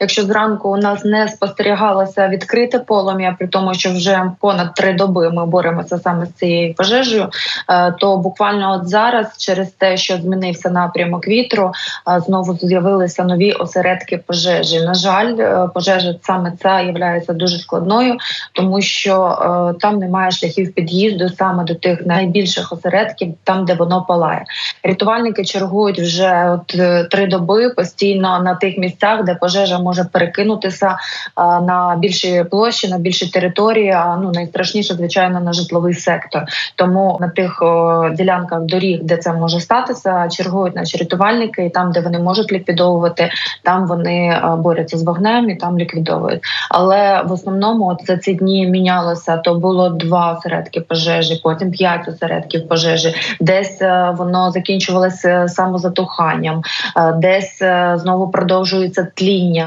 Якщо зранку у нас не спостерігалося відкрите полум'я, при тому, що вже понад три доби ми боремося саме з цією пожежею, е, то буквально от зараз, через те, що змінився напрямок вітру, е, знову з'явилися нові осередки пожежі. На жаль, е, пожежа саме ця є дуже складною, тому що там немає шляхів під'їзду саме до тих найбільших осередків, там де воно палає. Рятувальники чергують вже от три доби постійно на тих місцях, де пожежа може перекинутися на більші площі, на більші території. А ну найстрашніше, звичайно, на житловий сектор. Тому на тих ділянках доріг, де це може статися, чергують наші рятувальники, і там, де вони можуть ліквідовувати, там вони борються з вогнем і там ліквідовують. Але в основному от за ці дні мінялося. То було два осередки пожежі, потім п'ять осередків пожежі. Десь е, воно закінчувалося самозатуханням, е, десь е, знову продовжується тління.